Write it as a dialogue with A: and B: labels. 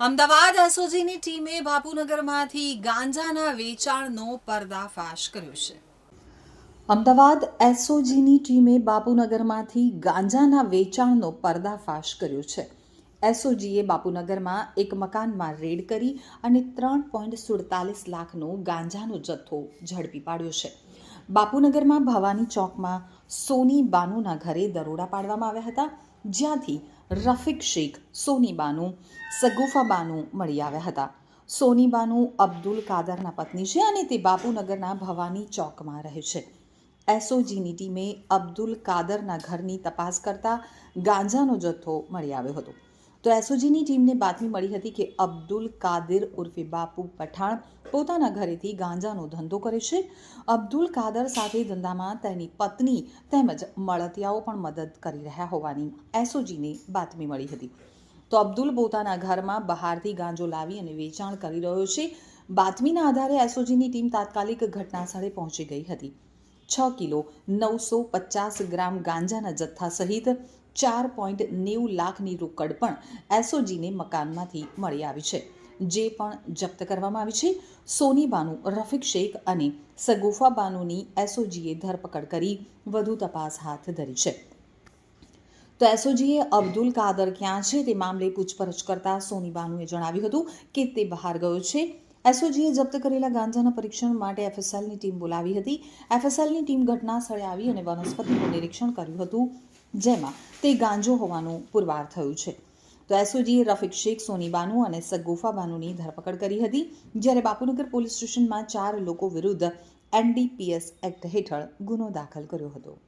A: અમદાવાદ એસઓજીની ટીમે બાપુનગરમાંથી ગાંજાના વેચાણનો પર્દાફાશ કર્યો છે. અમદાવાદ એસઓજીની ટીમે બાપુનગરમાંથી ગાંજાના વેચાણનો પર્દાફાશ કર્યો છે. એસઓજીએ બાપુનગરમાં એક મકાનમાં રેડ કરી અને ત્રણ પોઈન્ટ સુડતાલીસ લાખનો ગાંજાનો જથ્થો ઝડપી પાડ્યો છે. બાપુનગરમાં ભવાની ચોકમાં સોની બાનુના ઘરે દરોડા પાડવામાં આવ્યા હતા, જ્યાંથી રફીક શેખ, સોની બાનુ, સગુફા બાનુ મળી આવ્યા હતા. સોની બાનુ અબ્દુલ કાદરના પત્ની છે અને તે બાપુનગરના ભવાની ચોકમાં રહે છે. એસઓજીની ટીમે અબ્દુલ કાદરના ઘરની તપાસ કરતા ગાંજાનો જથ્થો મળી આવ્યો હતો. તો એસઓજીની ટીમને બાતમી મળી હતી કે અબ્દુલ કાદિર ઉર્ફે બાપુ પઠાણ પોતાના ઘરેથી ગાંજાનો ધંધો કરે છે. અબ્દુલ કાદર સાથે ધંધામાં તેની પત્ની તેમજ મળતિયાઓ પણ મદદ કરી રહ્યા હોવાની એસઓજીને બાતમી મળી હતી. તો અબ્દુલ પોતાના ઘરમાં બહારથી ગાંજો લાવી અને વેચાણ કરી રહ્યો છે. બાતમીના આધારે એસઓજીની ટીમ તાત્કાલિક ઘટનાસ્થળે પહોંચી ગઈ હતી. છ કિલો નવસો પચાસ ગ્રામ ગાંજાના જથ્થા સહિત ચાર પોઈન્ટ નેવું લાખની રોકડ પણ એસઓજીને મકાનમાંથી મળી આવી છે. જે પણ જપ્ત કરવામાં આવી છે, સોની બાનુ, રફીક શેખ અને સગુફા બાનુની એસઓજીએ ધરપકડ કરી વધુ તપાસ હાથ ધરી છે. તો એસઓજીએ અબ્દુલ કાદર ક્યાં છે તે મામલે પૂછપરછ કરતા સોની બાનુએ જણાવ્યું હતું કે તે બહાર ગયો છે. એસઓજીએ જપ્ત કરેલા ગાંજાના પરીક્ષણ માટે એફએસએલની ટીમ બોલાવી હતી. એફએસએલની ટીમ ઘટના સ્થળે આવી અને વનસ્પતિનું નિરીક્ષણ કર્યું હતું, જેમાં તે ગાંજો હોવાનું પુરવાર થયું છે. તો એસઓજીએ રફીક શેખ, સોની બાનુ અને સગોફા બાનુની ધરપકડ કરી હતી, જ્યારે બાપુનગર પોલીસ સ્ટેશનમાં ચાર લોકો વિરુદ્ધ એનડીપીએસ એક્ટ હેઠળ ગુનો દાખલ કર્યો હતો.